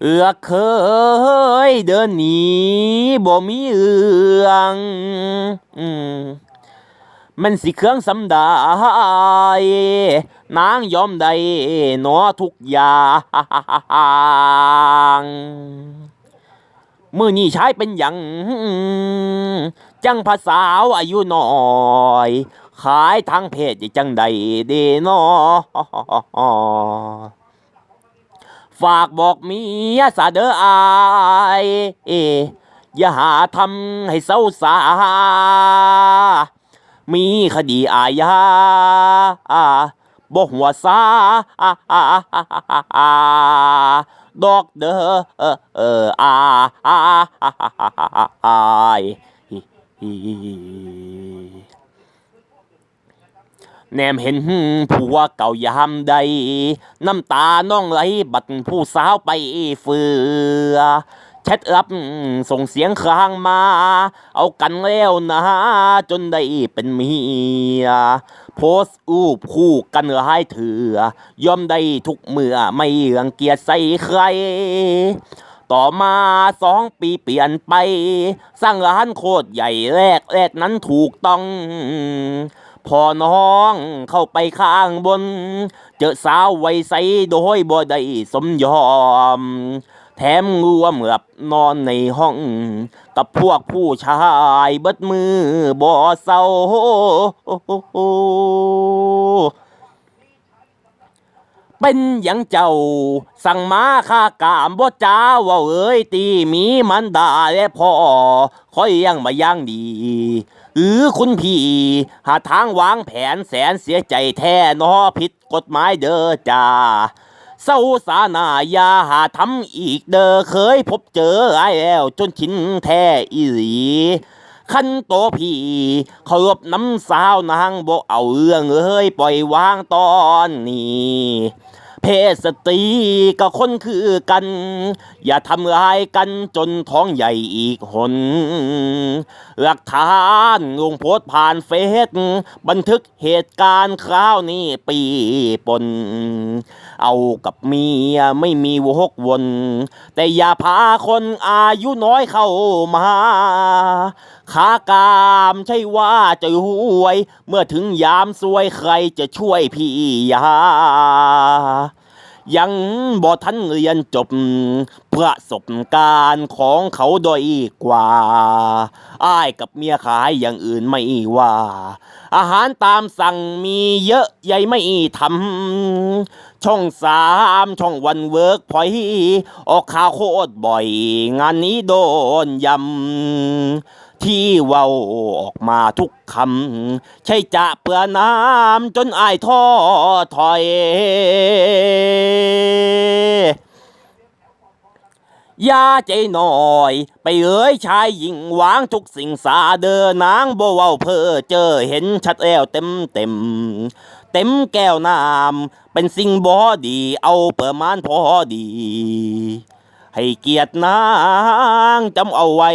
เอือเคยเดินหนีบ่มีเอืองมันสิเครื่องสำได้นางยอมได้หนอทุกอย่างมือนี่ใช้เป็นหยังจังภาษาอายุน้อย ขายทางเพศจังใดเดนอ ฝากบอกเมียสาเด้ออายเออย่าหาทำให้เศร้าสา มีคดีอาญาบ่หัวซาดอกเด้อเออเอออาอาย แนมเห็นผัวเก่ายามใด น้ำตาน้องไหลบัดผู้สาวไปเฟือแชทอัพส่งเสียงค้างมา เอากันแล้วนะ จนได้เป็นเมีย โพสต์อูปคู่กันหลายเถือยอมได้ทุกเมื่อไม่รังเกียจใส่ใคร ต่อมาสองปีเปลี่ยนไป สร้างร้านโคตรใหญ่แรกแรกนั้นถูกต้อง พอน้องเข้าไปข้างบน เจอสาวไว้ใสโดยบ่ได้สมยอม แถมงัวเมือบนอนในห้อง กับพวกผู้ชายเบิดมือบ่เศร้า เป็นอย่างเจ้า สั่งมาข้ากามบ่จ้าว่าเอ้ยตีมีมันดาและพ่อคอยยังมาย่างดีเออคุณพี่ หาทางวางแผนแสนเสียใจแท้นอผิดกฎหมายเด้อจ้าเศร้าสาหนายาหาทำอีกเด้อเคยพบเจอไอ้แล้วจนชินแท้อีหลี ขันโตพี่เคารพน้ำสาวนางบ่เอาเรื่องเอ้ยปล่อยวางตอนนี้เพศสตรีก็คนคือกัน อย่าทำร้ายกันจนท้องใหญ่อีกหน หลักฐานลงโพสผ่านเฟซบันทึกเหตุการณ์คราวนี้ปีปน เอากับเมียไม่มีวกวน แต่อย่าพาคนอายุน้อยเข้ามาขากามใช่ว่าจะรวย เมื่อถึงยามซวยใครจะช่วยพี่ยา ยังบ่ทันเรียนจบประสบการณ์ของเขาด้อยกว่า อ้ายกับเมียขายอย่างอื่นไม่ว่า อาหารตามสั่งมีเยอะใหญ่ไม่ทำ ช่องสามช่องวันเวิร์กพอยออกข่าวโคตรบ่อย งานนี้โดนยำ ที่เว้าออกมาทุกคำ ใช่จะเปื่อน้ำจนอายท้อถอย ยาใจหน่อย ไปเอ้ยชายหญิงวางทุกสิ่งสาเดินนางบ่เว้าเพ้อเจอเห็นชัดแล้วเต็มเต็มเต็มแก้วน้ำเป็นสิ่งบ่ดีเอาเประมาณพอดี ให้เกียรตินางจำเอาไว้